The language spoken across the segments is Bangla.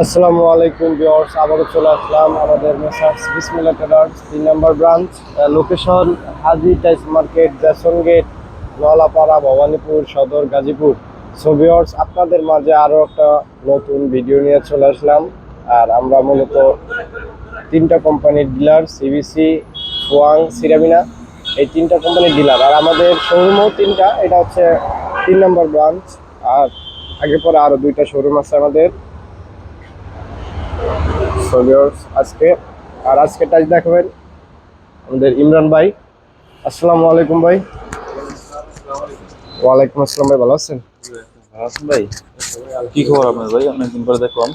আসসালামু আলাইকুম ভিউয়ার্স, আবারও চলে আসলাম আমাদের মেসার্স বিসমিল্লা ট্রেডার্স, তিন নম্বর ব্রাঞ্চ লোকেশন হাজি টাইস মার্কেট জ্যাসন গেট নলাপাড়া ভবানীপুর, সদর গাজীপুর। সো ভিউয়ার্স, আপনাদের মাঝে আরও একটা নতুন ভিডিও নিয়ে চলে আসলাম। আর আমরা মূলত তিনটা কোম্পানির ডিলার সিবিসি ফুয়াং সিরামিনা এই তিনটা কোম্পানির ডিলার আর আমাদের শোরুমও তিনটা, এটা হচ্ছে তিন নম্বর ব্রাঞ্চ। আর আগে পরে আরও দুইটা শোরুম আছে আমাদের। আজকে আর আজকে টাচ দেখাবেন আমাদের ইমরান ভাই। আসসালামু আলাইকুম ভাই। ওয়ালাইকুম আসসালাম ভাই ভালো আছেন? ভাই? কি খবর আপনার ভাই? অনেকদিন পরে দেখলাম।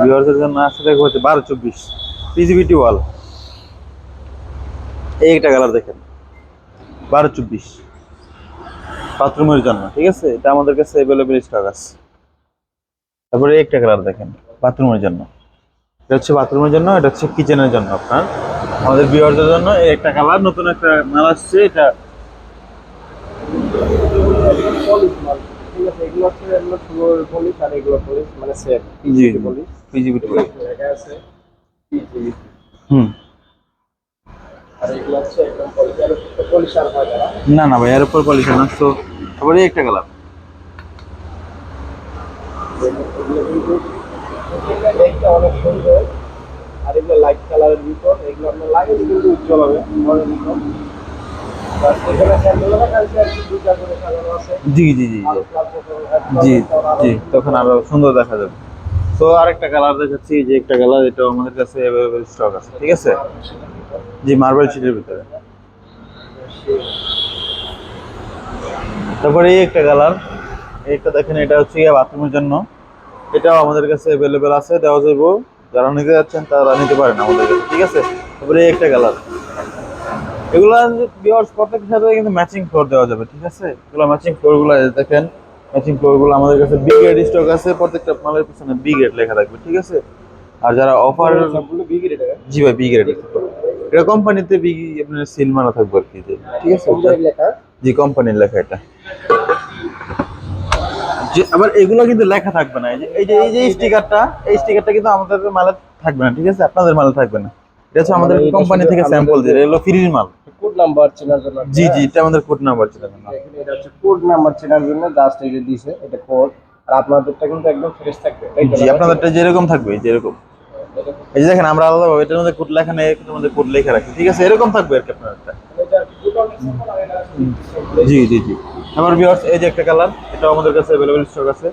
ভিউয়ার্সের জন্য দেখো হচ্ছে বারো চব্বিশ। পিজিবিটি ওয়াল এই একটা কালার দেখেন। বারো চব্বিশ। বাথরুমের জন্য ঠিক আছে এটা আমাদের কাছে অ্যাভেলেবেল স্টক আছে তারপরে একটা কালার দেখেন বাথরুমের জন্য এটা হচ্ছে বাথরুমের জন্য এটা হচ্ছে কিচেনের জন্য আপনার আমাদের ভিউয়ারদের জন্য একটা কালার নতুন একটা মাল আসছে এটা মানে হুম আর এগুলো হচ্ছে একদম পলিশ আর পলিশ আর হয় না। না ভাই এর উপর না তো একটা কালার অনেক সুন্দর আর এগুলো লাইট কালারের ভিতর এগুলো আপনার কিন্তু উজ্জ্বল হবে জি জি জি জি। জি তখন আরও সুন্দর দেখা যাবে। তো আরেকটা কালার দেখাচ্ছি যে একটা কালার এটাও আমাদের কাছে স্টক আছে ঠিক আছে? জি মার্বেল শিটের ভিতরে। তারপরে এই একটা কালার এইটা দেখেন এটা হচ্ছে গিয়ে বাথরুমের জন্য। এটাও আমাদের কাছে অ্যাভেলেবেল আছে দেওয়া যাবে যারা নিতে যাচ্ছেন তারা নিতে পারেন আমাদের কাছে ঠিক আছে? তারপরে এই একটা কালার এগুলো বিয়ার্স প্রত্যেকের সাথে কিন্তু ম্যাচিং ফ্লোর দেওয়া যাবে ঠিক আছে? এগুলো ম্যাচিং ফ্লোরগুলো দেখেন ম্যাচিং ফ্লোরগুলো আমাদের কাছে বি গ্রেড স্টক আছে প্রত্যেকটা মালের পিছনে বি গ্রেড লেখা থাকবে ঠিক আছে? আর যারা অফার জি ভাই বি গ্রেড এটা কোম্পানিতে আপনার সিল মারা থাকবে আর কি ঠিক আছে? জি কোম্পানির লেখা এটা। যে আবার এগুলো কিন্তু লেখা থাকবে না। এই যে এই যে স্টিকারটা এই স্টিকারটা কিন্তু আমাদের মালে থাকবে না ঠিক আছে? আপনাদের মালে থাকবে না। এটা হচ্ছে আমাদের কোম্পানি থেকে স্যাম্পল দিয়ে এগুলো ফ্রির মাল। কোড নাম্বার চেনার জন্য জি জি এটা আমাদের কোড নাম্বার না এখানে এটা হচ্ছে কোড নাম্বার চেনার জন্য জাস্ট এই যে দিছে এটা কোড আর আপনাদেরটা কিন্তু একদম ফ্রেশ থাকবে জি আপনাদেরটা যেরকম থাকবে যেরকম। এই যে দেখেন আমরা আলাদা এটার মধ্যে কোড লেখা নেই এটার মধ্যে কোড লেখা রাখি ঠিক আছে? এরকম থাকবে আর কি আপনারটা জি জি জি। আমার ভিউয়ার্স এই যে একটা কালার এটাও আমাদের কাছে অ্যাভেলেবল স্টক আছে।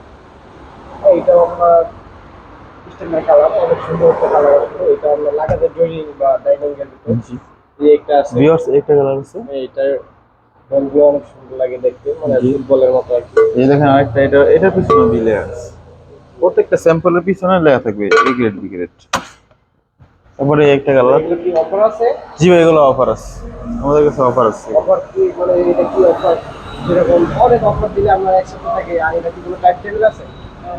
এইটা আপনার স্টেমের কালার অনেক সুন্দর একটা কালার আছে। এটা আমরা লাগাতে ড্রয়িং বা ডাইনিং ভিতর। জি। এই একটা আছে। ভিউয়ার্স একটা কালার আছে। এইটা রঙগুলো অনেক সুন্দর লাগে দেখতে মানে। ফুটবলের মতো আর কি। এই দেখেন আরেকটা এটা এটা পিছনে বিলে আছে প্রত্যেকটা স্যাম্পলের পিছনে লেখা থাকবে এ গ্রেড বি গ্রেড তারপরে একটা কালার অফার আছে? জি ভাই এগুলো অফার আছে। আমাদের কাছে অফার আছে। অফার কি? মানে এটা কি অফার যেরকম অনেক অফার দিলে আমরা একসাথে থাকি আর এটা কি কোনো টাইম টেবিল আছে?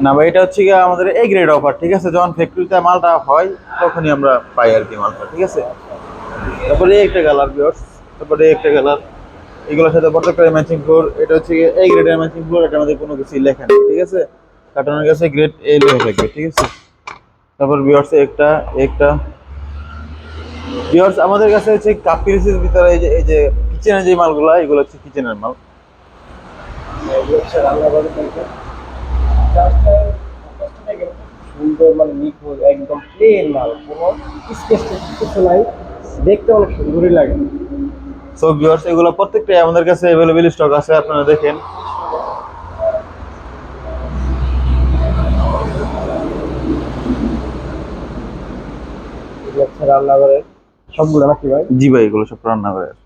না ভাই এটা হচ্ছে গিয়ে আমাদের এ গ্রেড অফার ঠিক আছে? যখন ফ্যাক্টরিতে মালটা হয় তখনই আমরা পাই আর কি মালটা ঠিক আছে? তারপরে এই একটা কালার বিয়ার্স তারপরে একটা কালার এগুলোর সাথে প্রত্যেকটা ম্যাচিং ফ্লোর এটা হচ্ছে এই গ্রেডের ম্যাচিং ফ্লোর এটার মধ্যে কোনো কিছু লেখা নেই ঠিক আছে? কার্টনের কাছে গ্রেড এ লেখা থাকবে ঠিক আছে? তারপর বিয়ার্স একটা একটা। বিয়ার্স আমাদের কাছে হচ্ছে কাপ পিরিসের ভিতরে এই যে এই যে কিচেনের যে মালগুলো এগুলো হচ্ছে কিচেনের মাল। সুন্দর মানে একদম প্লেন মাল কোনো স্কেচ কিছু নাই। দেখতে অনেক সুন্দরই লাগে। সো ভিউয়ার্স এগুলো প্রত্যেকটাই আমাদের কাছে অ্যাভেলেবেল স্টক আছে আপনারা দেখেন। এগুলো হচ্ছে রান্নাঘরের সবগুলো নাকি ভাই? জি ভাই এগুলো সব রান্নাঘরের।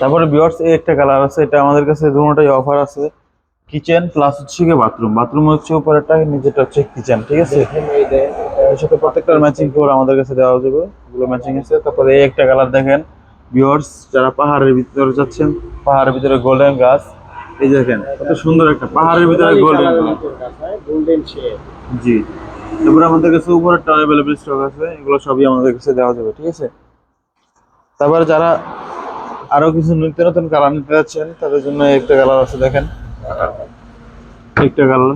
তারপরে ভিউয়ার্স এই একটা কালার আছে এটা আমাদের কাছে দুটোটাই অফার আছে। কিচেন প্লাস হচ্ছে গিয়ে বাথরুম বাথরুম হচ্ছে উপরেরটা হচ্ছে কিচেন ঠিক আছে? সাথে প্রত্যেকটার ম্যাচিং ফ্লোর আমাদের কাছে দেওয়া যাবে এগুলো ম্যাচিং আছে। তারপরে এই একটা কালার দেখেন ভিউয়ার্স যারা পাহাড়ের ভিতরে যাচ্ছেন পাহাড়ের ভিতরে গোল্ডেন গাছ। এই দেখেন কত সুন্দর একটা পাহাড়ের ভিতরে গোল্ডেন গোল্ডেন শেড জি। তারপরে আমাদের কাছে উপরেরটা অ্যাভেলেবেল স্টক আছে এগুলো সবই আমাদের কাছে দেওয়া যাবে ঠিক আছে? তারপরে যারা আরও কিছু নিত্য নতুন কালার নিতে যাচ্ছেন তাদের জন্য একটা কালার আছে দেখেন। একটা কালার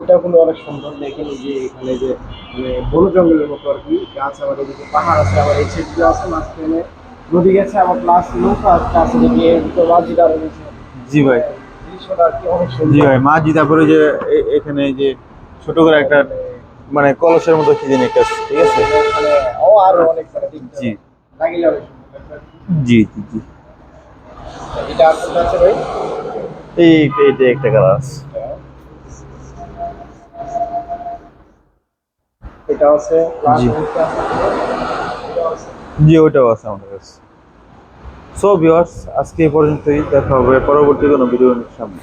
এটা কিন্তু অনেক সুন্দর দেখেন যে এখানে যে মানে বন জঙ্গলের মতো আর কি গাছ আবার এদিকে পাহাড় আছে আবার এই সেটগুলো আছে মাঝখানে নদী গেছে আবার প্লাস নৌকা আছে ভিতরে রয়েছে। জি ভাই। জি ভাই মাঝি তারপরে যে এখানে যে ছোট করে একটা মানে কলসের মতো কি জানি একটা ঠিক আছে? মানে দেখতে জি। জি জি জি। এই এইটা একটা কালার আছে এটা আছে। জি ওটাও আছে আমাদের কাছে। সো ভিউয়ার্স আজকে এই পর্যন্তই দেখা হবে পরবর্তী কোনো ভিডিও সামনে।